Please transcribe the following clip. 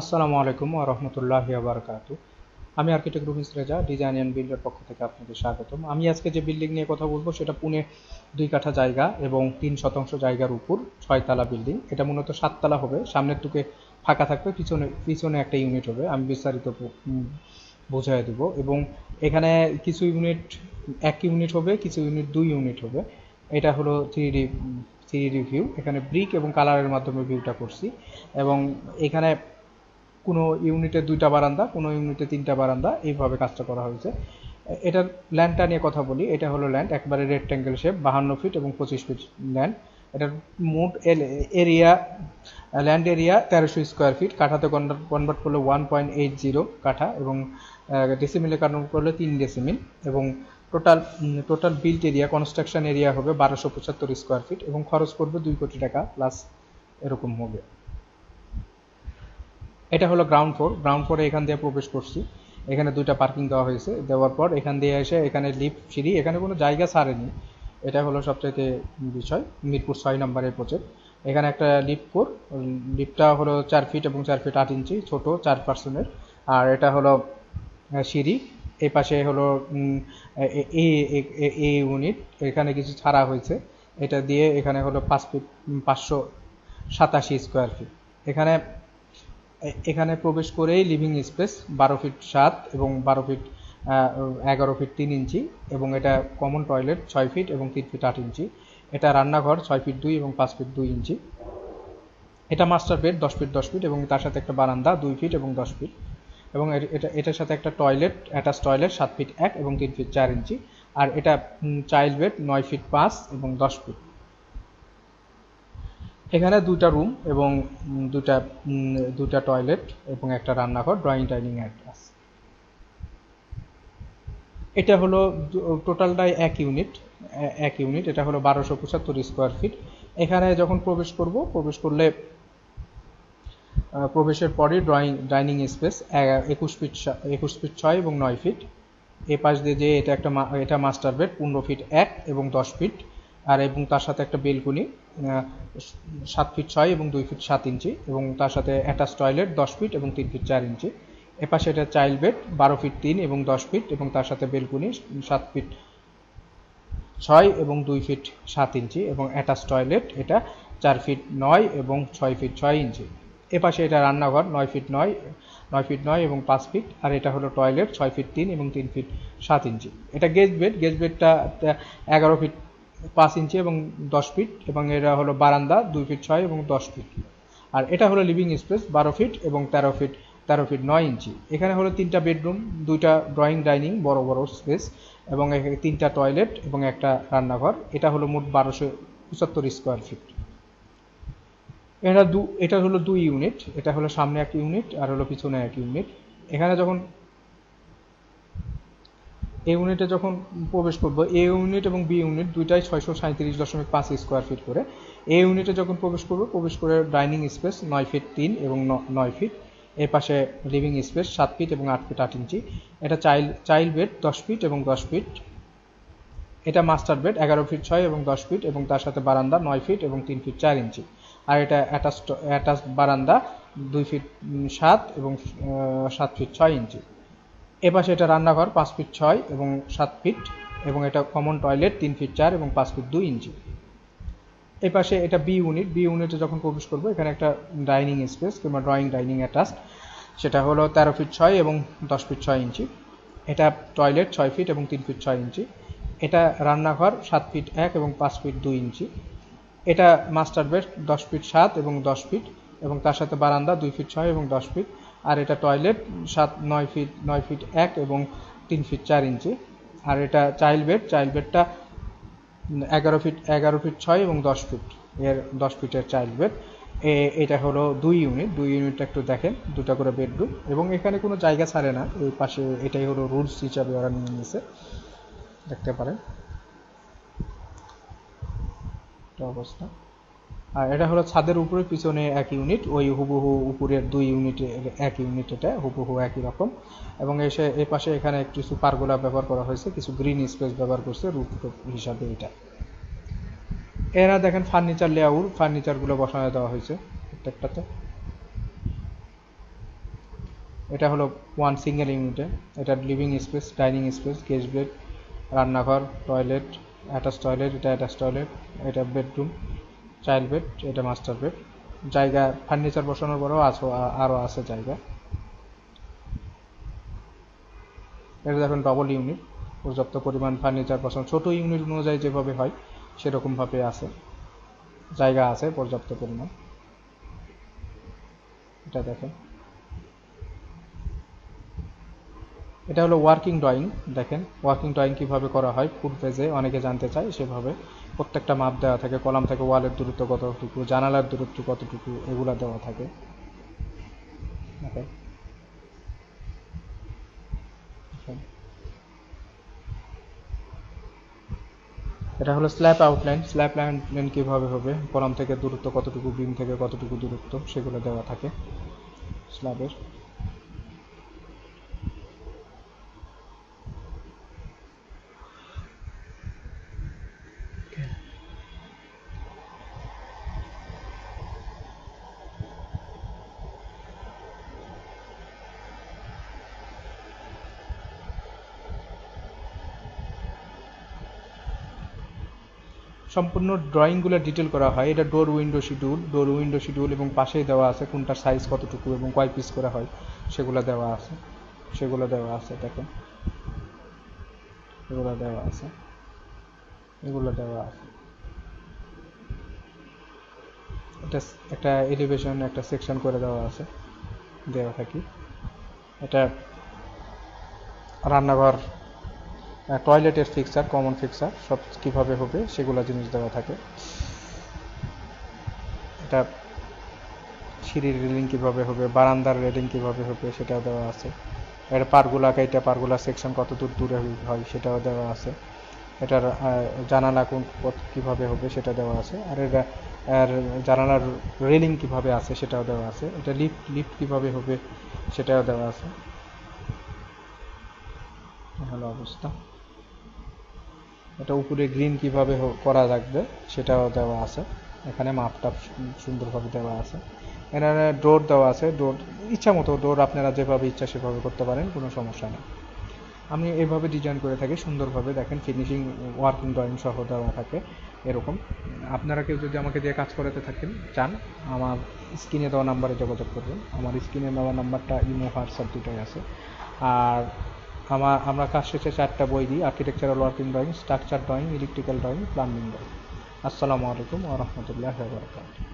আসসালামু আলাইকুম রাহমাতুল্লাহি বারাকাতু আমি architect Rumis Reza design and বিল্ডের পক্ষ থেকে আপনাদের স্বাগতম। আমি আজকে যে বিল্ডিং নিয়ে কথা বলব, সেটা পুনে দুই কাঠা জায়গা এবং তিন শতাংশ জায়গার উপর ছয়তলা বিল্ডিং। এটা মূলত সাততলা হবে। সামনের টুকে ফাঁকা থাকবে, পিছনে পিছনে একটা ইউনিট হবে। আমি বিস্তারিত বোঝাই দেব। এবং এখানে কিছু ইউনিট, এক ইউনিট হবে, কিছু ইউনিট দুই ইউনিট হবে। এটা হলো three D three D view. এখানে ব্রিক এবং কালারের মাধ্যমে ভিউটা করছি। এবং এখানে কোনো ইউনিটে দুইটা বারান্দা, কোনো ইউনিটে তিনটা বারান্দা, এইভাবে কাজটা করা হয়েছে। এটার ল্যান্ডটা নিয়ে কথা বলি। এটা হলো ল্যান্ড, একবারে রেক্ট্যাঙ্গেল শেপ, বাহান্ন ফিট এবং পঁচিশ ফিট ল্যান্ড। এটার মোট এরিয়া, ল্যান্ড এরিয়া তেরোশো স্কোয়ার ফিট, কাঠাতে কনভার্ট করলে ওয়ান পয়েন্ট এইট জিরো কাঠা এবং ডেসিমিলে কনভার্ট করলে তিন ডেসিমিল এবং total total built area construction area হবে বারোশো পঁচাত্তর স্কোয়ার ফিট এবং খরচ পড়বে দুই কোটি টাকা প্লাস এরকম হবে। এটা হলো গ্রাউন্ড ফ্লোর গ্রাউন্ড ফ্লোরে এখান দিয়ে প্রবেশ করছি। এখানে দুইটা পার্কিং দেওয়া হয়েছে। দেওয়ার পর এখান দিয়ে এসে এখানে লিফট সিঁড়ি, এখানে কোনো জায়গা ছাড়েনি। এটা হলো সবচাইতে বিষয়। মিরপুর ছয় নম্বরের প্রজেক্ট এখানে একটা লিফট কোর লিফটটা হলো চার ফিট এবং চার ফিট আট ইঞ্চি, ছোট চার পার্সনের আর এটা হলো সিঁড়ি। এই পাশে হলো এ- ইউনিট এখানে কিছু ছাড়া হয়েছে। এটা দিয়ে এখানে হলো পাঁচ ফিট পাঁচশো সাতাশি স্কোয়ার ফিট এখানে এখানে প্রবেশ করেই লিভিং স্পেস বারো ফিট সাত এবং বারো ফিট এগারো ফিট তিন ইঞ্চি এবং এটা কমন টয়লেট ছয় ফিট এবং তিন ফিট আট ইঞ্চি। এটা রান্নাঘর ছয় ফিট দুই এবং পাঁচ ফিট দুই ইঞ্চি। এটা মাস্টার বেড দশ ফিট দশ ফিট এবং তার সাথে একটা বারান্দা দুই ফিট এবং দশ ফিট এবং এটা, এটার সাথে একটা টয়লেট অ্যাটাচ টয়লেট সাত ফিট এক এবং তিন ফিট চার ইঞ্চি। আর এটা চাইল্ড বেড নয় ফিট পাঁচ এবং দশ ফিট এখানে দুটা রুম এবং দুটা দুটা টয়লেট এবং একটা রান্নাঘর ড্রয়িং ডাইনিং আছে এটা হলো টোটালটাই এক ইউনিট এক ইউনিট এটা হলো বারোশো পঁচাত্তর স্কোয়ার ফিট এখানে যখন প্রবেশ করব, প্রবেশ করলে প্রবেশের পরই ড্রয়িং ডাইনিং স্পেস একুশ ফিট একুশ ফিট ছয় এবং নয় ফিট এ পাশ দিয়ে যে এটা একটা এটা মাস্টার বেড পনেরো ফিট এক এবং দশ ফিট আর এবং তার সাথে একটা বেলকুনি সাত ফিট ছয় এবং দুই ফিট সাত ইঞ্চি এবং তার সাথে অ্যাটাচ টয়লেট দশ ফিট এবং তিন ফিট চার ইঞ্চি। এপাশে এটা চাইল্ড বেড বারো ফিট তিন এবং দশ ফিট এবং তার সাথে বেলকুনি, সাত ফিট ছয় এবং দুই ফিট সাত ইঞ্চি এবং অ্যাটাচ টয়লেট এটা চার ফিট নয় এবং ছয় ফিট ছয় ইঞ্চি। এপাশে এটা রান্নাঘর, নয় ফিট নয় নয় ফিট নয় এবং পাঁচ ফিট আর এটা হলো টয়লেট ছয় ফিট তিন এবং তিন ফিট সাত ইঞ্চি। এটা গেজ বেড গেজ বেডটা এগারো ফিট পাঁচ ইঞ্চি এবং দশ ফিট, এবং এটা হলো বারান্দা, দুই ফিট ছয় এবং দশ ফিট। আর এটা হলো লিভিং স্পেস বারো ফিট এবং তেরো ফিট তেরো ফিট নয় ইঞ্চি। এখানে হলো তিনটা বেডরুম দুইটা ড্রয়িং ডাইনিং বড় বড় স্পেস এবং তিনটা টয়লেট এবং একটা রান্নাঘর। এটা হলো মোট বারোশো পঁচাত্তর স্কোয়ার ফিট এটা দু, এটা হলো দুই ইউনিট এটা হলো সামনে এক ইউনিট আর হলো পিছনে এক ইউনিট এখানে যখন এই ইউনিটে যখন প্রবেশ করব এ ইউনিট এবং বি ইউনিট দুইটাই ছয়শো সাঁত্রিশ দশমিক পাঁচ স্কোয়ার ফিট করে। এ ইউনিটে যখন প্রবেশ করব, প্রবেশ করে ডাইনিং স্পেস নয় ফিট তিন এবং নয় ফিট এর পাশে লিভিং স্পেস সাত ফিট এবং আট ফিট আট ইঞ্চি। এটা চাইল্ড চাইল্ড বেড দশ ফিট এবং দশ ফিট এটা মাস্টার বেড এগারো ফিট ছয় এবং দশ ফিট এবং তার সাথে বারান্দা নয় ফিট এবং তিন ফিট চার ইঞ্চি। আর এটা অ্যাটাচ অ্যাটাচ বারান্দা দুই ফিট সাত এবং সাত ফিট ছয় ইঞ্চি। এপাশে এটা রান্নাঘর, পাঁচ ফিট ছয় এবং সাত ফিট, এবং এটা কমন টয়লেট তিন ফিট চার এবং পাঁচ ফিট দুই ইঞ্চি। এপাশে এটা বি ইউনিট বি ইউনিটে যখন প্রবেশ করব, এখানে একটা ডাইনিং স্পেস কিংবা ড্রয়িং ডাইনিং অ্যাটাচ সেটা হলো তেরো ফিট ছয় এবং দশ ফিট ছয় ইঞ্চি। এটা টয়লেট ছয় ফিট এবং তিন ফিট ছয় ইঞ্চি। এটা রান্নাঘর সাত ফিট এক এবং পাঁচ ফিট দুই ইঞ্চি। এটা মাস্টার বেড দশ ফিট সাত এবং দশ ফিট, এবং তার সাথে বারান্দা দুই ফিট ছয় এবং দশ ফিট। আর এটা টয়লেট সাত, নয় ফিট নয় ফিট এক এবং তিন ফিট চার ইঞ্চি। আর এটা চাইল্ড বেড চাইল্ড বেডটা এগারো ফিট এগারো ফিট ছয় এবং দশ ফিট এর, দশ ফিটের চাইল্ড বেড এটা হলো দুই ইউনিট দুই ইউনিটটা একটু দেখেন, দুটা করে বেডরুম এবং এখানে কোনো জায়গা ছাড়ে না, এই পাশে এটাই হলো রুলস হিসাবে ওরা নিয়ে নিয়েছে দেখতে পারেন। অবস্থা। আর এটা হলো ছাদের উপরে, পিছনে এক ইউনিট, ওই হুবহু উপরের দুই ইউনিটে, এক ইউনিট এটা হুবহু একই রকম। এবং এসে এ পাশে এখানে কিছু পারগোলা ব্যবহার করা হয়েছে, কিছু গ্রিন স্পেস ব্যবহার করছে রুফটপ হিসাবে এটা। এরা দেখেন ফার্নিচার লেআউট ফার্নিচারগুলো বসানো দেওয়া হয়েছে প্রত্যেকটাতে। এটা হলো ওয়ান সিঙ্গেল ইউনিটে এটা living space dining space guest bed রান্নাঘর টয়লেট অ্যাটাচ টয়লেট এটা অ্যাটাচ টয়লেট এটা বেডরুম চাইল্ড বেড, এটা মাস্টার বেড। জায়গা ফার্নিচার বসানোর পরেও আছে আরও আছে জায়গা। এটা দেখুন ডবল ইউনিট পর্যাপ্ত পরিমাণ ফার্নিচার বসানো। ছোট ইউনিট অনুযায়ী যেভাবে হয়, সেরকমভাবে আছে। জায়গা আছে, পর্যাপ্ত পরিমাণ। এটা দেখেন। এটা হলো ওয়ার্কিং ড্রয়িং দেখেন। ওয়ার্কিং ড্রয়িং কীভাবে করা হয় ফুড পেজে অনেকে জানতে চায় সেভাবে। প্রত্যেকটা মাপ দেওয়া থাকে, কলাম থেকে, ওয়ালের দূরত্ব কতটুকু, জানালার দূরত্ব কতটুকু, এগুলা দেওয়া থাকে। এটা হলো স্ল্যাব আউটলাইন স্ল্যাব আউটলাইন কীভাবে হবে, কলাম থেকে দূরত্ব কতটুকু বিম থেকে কতটুকু দূরত্ব, সেগুলো দেওয়া থাকে। স্ল্যাবের সম্পূর্ণ ড্রয়িংগুলো ডিটেল করা হয়। এটা door window schedule door window schedule এবং পাশেই দেওয়া আছে কোনটার সাইজ কতটুকু এবং কয় পিস করা হয়, সেগুলো দেওয়া আছে। সেগুলো দেওয়া আছে, দেখেন। এগুলো দেওয়া আছে। এগুলো দেওয়া আছে। এটা একটা এলিভেশন একটা সেকশন করে দেওয়া আছে। দেওয়া থাকি। এটা রান্নাঘর টয়লেটের ফিক্সার কমন ফিক্সার সব কীভাবে হবে সেগুলো জিনিস দেওয়া থাকে। এটা সিঁড়ির রেলিং কীভাবে হবে, বারান্দার রেলিং কীভাবে হবে সেটাও দেওয়া আছে। এটা পারগুলা এটা পারগুলা সেকশন কত দূর দূরে হয় সেটাও দেওয়া আছে। এটার জানালা কোন কীভাবে হবে সেটা দেওয়া আছে। আর এটা আর জানালার রেলিং কীভাবে আছে সেটাও দেওয়া আছে। এটা লিফট লিফট কীভাবে হবে সেটাও দেওয়া আছে। হলো অবস্থা। এটা উপরে গ্রিন কীভাবে করা লাগবে সেটাও দেওয়া আছে। এখানে মাপটা সুন্দরভাবে দেওয়া আছে। এখানে ডোর দেওয়া আছে ডোর ইচ্ছা মতো ডোর আপনারা যেভাবে ইচ্ছা সেভাবে করতে পারেন, কোনো সমস্যা নেই। আমি এভাবে ডিজাইন করে থাকি, সুন্দরভাবে দেখেন ফিনিশিং ওয়ার্কিং ড্রয়িং সহ দেওয়া থাকে, এরকম। আপনারা কেউ যদি আমাকে দিয়ে কাজ করাতে থাকেন, চান, আমার স্ক্রিনে দেওয়া নাম্বারে যোগাযোগ করবেন। আমার স্ক্রিনে দেওয়া নাম্বারটা ইমো হোয়াটসঅ্যাপ দুটোই আছে। আর আমার আমরা কাজ শেষে চারটা বই দিই architectural working drawing structure drawing electrical drawing plumbing drawing আসসালামু আলাইকুম ওয়া রাহমাতুল্লাহি ওয়া বারাকাতুহু।